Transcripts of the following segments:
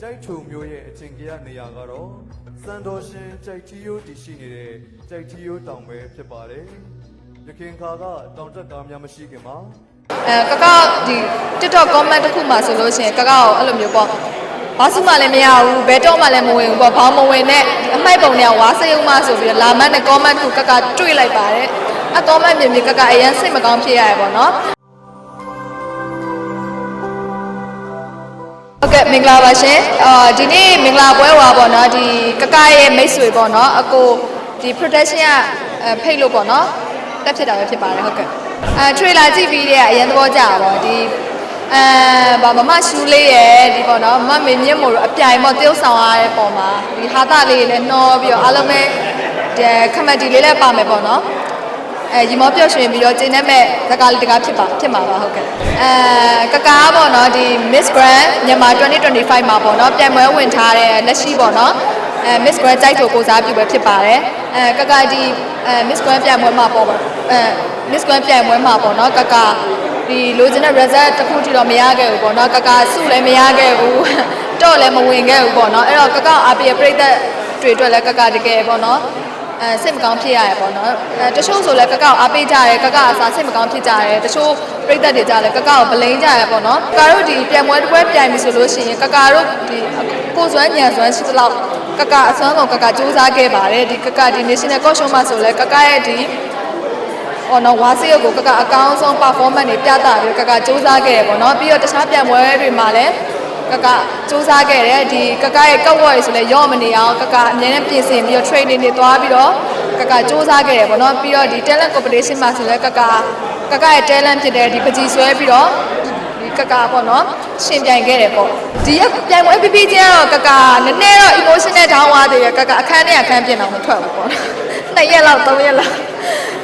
ကြိုက်ထုံမျိုးရဲ့အချင်းကြီးနေရာကတော့စံတော်ရှင်ကြိုက်တီယိုတည်ရှိနေတဲ့ကြိုက်တီယိုတောင်ပဲဖြစ်ပါတယ်။ရခင်ခါကတောင်တက်ကားများမရှိခင်မှာအဲကကဒီ TikTok comment တစ်ခုမှဆိုလို့ရှိရင်ကကကိုအဲ့လိုမျိုးပေါ့ဘာစုမှလည်းမရဘူးဘယ်တော့မှလည်းမဝင်ဘူးပေါ့ဘောင်းမဝင်နဲ့အမိုက်ပုံတွေကဝါစိတ်ုံမှဆိုပြီးတော့လာမတ်နဲ့ comment ကိုကကတွေ့လိုက်ပါတယ်အ comment မြင်မြင်ကကအရင်စိတ်မကောင်းဖြစ်ရရပေါ့နော် ဟုတ်ကဲ့မင်္ဂလာပါရှင်အာဒီနေ့မင်္ဂလာပွဲဝါပေါ့နော်ဒီကကရဲ့မိတ်ဆွေပေါ့နော်အကိုဒီ protection ကအဲဖိတ်လို့ပေါ့နော်တက်ဖြစ်တာပဲဖြစ်ပါတယ်ဟုတ်ကဲ့အဲ trailer ကြည့်ပြီးတဲ့အရင်သဘောကျတာပေါ့ဒီအဲဗာမမရှူလေးရဲ့ဒီပေါ့နော်မမင်းမြင့်မို့အပြိုင်ပေါ့တရုပ်ဆောင်ရတဲ့ပုံမှာဒီဟာတာလေးလည်းနှောပြီးတော့အားလုံးပဲဒီခမက်တီလေးလည်းပါမယ်ပေါ့နော် အဲရီမောပျော်ရွှင်ပြီးတော့ကျင်းတဲ့မဲ့ဇာကားလေးတကားဖြစ်ပါဖြစ်မှာပါဟုတ်ကဲ့အဲကကားပေါ့နော်ဒီ Miss Grand မြန်မာ2025မှာပေါ့နော်ပြန်ပွဲဝင်ထားတဲ့လက်ရှိပေါ့နော်အဲ Miss Grand ကြိုက်ကိုကိုစားပြုပဲဖြစ်ပါတယ်အဲကကာဒီအဲ Miss Grand ပြန်ပွဲမှာပေါ့အဲ Miss Grand ပြန်ပွဲမှာပေါ့နော်ကကာဒီလိုချင်တဲ့ result တစ်ခုထိတော့မရခဲ့ဘူးပေါ့နော်ကကာစုလည်းမရခဲ့ဘူးတော့လည်းမဝင်ခဲ့ဘူးပေါ့နော်အဲ့တော့ကကာအပြည့်ပြိသက်တွေအတွက်လည်းကကာတကယ်ပေါ့နော် အဲစိတ်မကောင်းဖြစ်ရရပေါ့နော်အဲတချို့ဆိုလည်းကကောက်အားပေးကြတယ်ကကောက်အစားစိတ်မကောင်းဖြစ်ကြတယ်တချို့ပြိသက်တွေကြလည်းကကောက်ကိုဗလိန်ကြရပေါ့နော်ကကာတို့ဒီပြန်ပွဲတစ်ပွဲပြန်ပြီဆိုလို့ရှိရင်ကကာတို့ဒီကိုယ်စွမ်းညံစွမ်းရှိသလောက်ကကာအစွမ်းကုန်ကကာစူးစမ်းခဲ့ပါတယ်ဒီကကာဒီ national costume မှာဆိုလည်းကကာရဲ့ဒီဟောနော်ဝါစီရုပ်ကိုကကအကောင်းဆုံး performance တွေပြသပြီးကကစူးစမ်းခဲ့ရပေါ့နော်ပြီးတော့တခြားပြန်ပွဲတွေမှာလည်း ကကစူးစမ်းခဲ့တယ်ဒီကကရဲ့ကောက်ဝေါ်ရည်ဆိုလည်းရော့မနေအောင်ကကအများနဲ့ပြင်ဆင်ပြီးတော့ training တွေသွားပြီးတော့ကကစူးစမ်းခဲ့ရပေါ့နော်ပြီးတော့ဒီ talent competition မှာဆိုလည်းကကကကရဲ့ talent ဖြစ်တဲ့ဒီပကြီးဆွဲပြီးတော့ဒီကကပေါ့နော်ရှင်ပြိုင်ခဲ့တယ်ပေါ့ ဒီရပြိုင်ပွဲပြပြချင်းကတော့ကကနည်းနည်းတော့ emotional down သွားသေးတယ်ကကအခန်းနဲ့အခန်းပြင်အောင်မထွက်ဘူးပေါ့နော်နှစ်ရက်လောက်သုံးရက်လောက်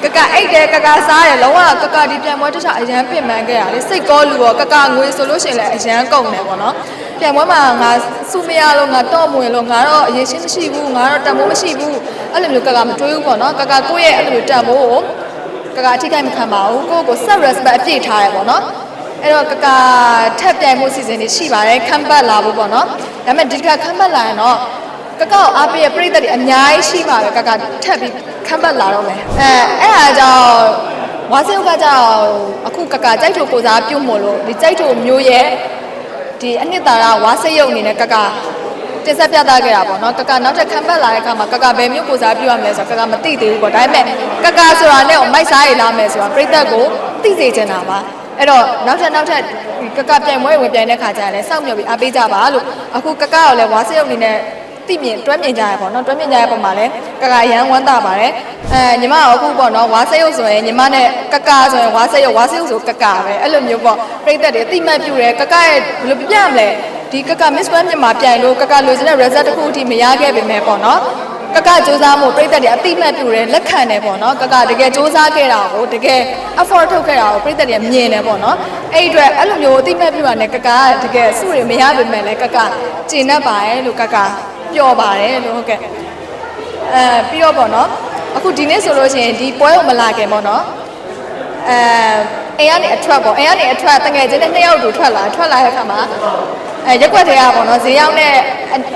ကကအိတ်တယ်ကကစားတယ်လုံးဝကကဒီပြန်ပွဲတစ်ခြားအရန်ပြင်ပန်းခဲ့ရလေစိတ်ကောလူရောကကငွေဆိုလို့ရှိရင်လည်းအရန်ကုန်တယ်ပေါ့နော်ပြန်ပွဲမှာငါစုမရလို့ငါတော့မဝင်လို့ငါတော့အရေးရှင်းမရှိဘူးငါတော့တန်ဖိုးမရှိဘူးအဲ့လိုမျိုးကကမတွေးဘူးပေါ့နော်ကကကိုယ့်ရဲ့အဲ့လိုမျိုးတန်ဖိုးကိုကကအထိခိုက်မခံပါဘူးကိုယ့်ကို self respect အပြည့်ထားရပေါ့နော် အဲ့တော့ကကထပ်ပြိုင်မှုစီစဉ်နေရှိပါတယ်ခံပတ်လာဖို့ပေါ့နော်ဒါပေမဲ့ဒီကခံပတ်လာရင်တော့ကကောက်အားပေးရပြိတ္တတွေအများကြီးရှိပါပဲကကထပ်ပြီးခမ်းပတ်လာတော့မယ်အဲအဲ့ဒါကြောင့်ဝါစင်းကကြောင့်အခုကကကြိုက်ထိုကိုစားပြုတ်မို့လို့ဒီကြိုက်ထိုမျိုးရဲ့ဒီအနှစ်သာရဝါစိတ်ရုပ်အနေနဲ့ကကတင်ဆက်ပြသခဲ့တာပေါ့နော်ကကနောက်ထပ်ခမ်းပတ်လာတဲ့အခါမှာကကဘယ်မျိုးကိုစားပြုရမလဲဆိုတော့ကကမသိသေးဘူးပေါ့ဒါပေမဲ့ကကဆိုတာနဲ့မိုက်စားရလာမယ်ဆိုတာပြိတ္တကိုသိစေချင်တာပါ အဲ့တော့နောက်ထပ်နောက်ထပ်ကကပြိုင်ပွဲဝင်ပြိုင်တဲ့ခါကျရင်လည်းစောင့်မျှော်ပြီးအားပေးကြပါလို့အခုကကရောလည်းဝါစိတ်ရုပ်အနေနဲ့သိမြင်တွဲမြင်ကြရပေါ့နော်တွဲမြင်ကြရပုံမှာလည်းကကရန်ဝမ်းသာပါတယ်အဲညီမကအခုပေါ့နော်ဝါစိတ်ရုပ်ဆိုရင်ညီမနဲ့ကကဆိုရင်ဝါစိတ်ရုပ်ဝါစိတ်ရုပ်ဆိုကကပဲအဲ့လိုမျိုးပေါ့ပြိသက်တွေအတိမတ်ပြူတယ်ကကရဲ့ဘယ်လိုပြပြမလဲဒီကက Miss World မြန်မာပြိုင်လို့ကကလိုချင်တဲ့ result တစ်ခုအထိမရခဲ့ပေမဲ့ပေါ့နော် ကကစူးစမ်းမှုပြိသက်တွေအတိမတ်ပြူတယ်လက်ခံတယ်ပေါ့နော်ကကတကယ်စူးစမ်းခဲ့တာကိုတကယ် effort ထုတ်ခဲ့တာကိုပြိသက်တွေမြင်တယ်ပေါ့နော်အဲ့ဒီအတွက်အဲ့လိုမျိုးအတိမတ်ပြူတာနဲ့ကကကတကယ်စုတွေမရပေမဲ့လည်းကကကျင်တတ်ပါတယ်လို့ကကပျော်ပါတယ်လို့ဟုတ်ကဲ့အဲပြီးတော့ပေါ့နော်အခုဒီနေ့ဆိုလို့ရှိရင်ဒီပွဲကိုမလာခင်ပေါ့နော်အဲအိမ်ကနေအထွက်ပေါ့အိမ်ကနေအထွက်တငယ်ချင်းနဲ့နှစ်ယောက်တူထွက်လာထွက်လာတဲ့အခါမှာ အဲရက်ွက်တွေကပေါ့နော်ဈေးရောက်တဲ့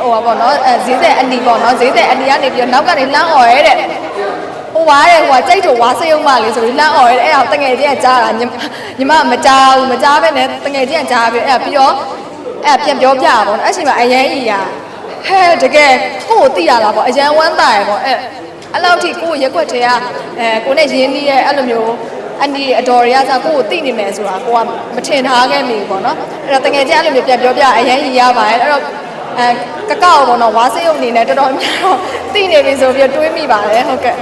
ဟိုပါပေါ့နော်အဲဈေးသက်အနီပေါ့နော်ဈေးသက်အနီကနေပြီးတော့နောက်ကနေလှမ်းអော်ရဲတဲ့ဟိုဝါတဲ့ဟိုကကြိတ်တူဝါစိတ်ုံမလေးဆိုပြီးလှမ်းអော်ရဲတဲ့အဲ့ဒါတငယ်ချင်းကကြားတာညီညီမမကြားဘူးမကြားပဲနဲ့တငယ်ချင်းကကြားပြီးအဲ့ပြီးတော့အဲ့ပြန်ပြောပြတာပေါ့နော်အဲ့ချိန်မှာအရင်ကြီးရာဟဲတကယ်ကိုယ့်ကိုသိရလားပေါ့အရန်ဝမ်းသာရပေါ့အဲ့အဲ့လောက်ထိကိုယ့်ရက်ွက်တွေကအဲကိုနဲ့ရင်းနှီးရဲ့အဲ့လိုမျိုး အန်ဒီအတော်ရရစားကိုယ့်ကိုသိနေမယ်ဆိုတာကိုကမထင်ထားခဲ့မိဘူးပေါ့နော်အဲ့တော့တကယ်ကြအဲ့လိုမျိုးပြန်ပြောပြအရန်ရရပါတယ်အဲ့တော့အဲကကောက်ပေါ့နော်ဝါစိတ်ုံအနေနဲ့တော်တော်များတော့သိနေပြီဆိုပြီးတွေးမိပါတယ်ဟုတ်ကဲ့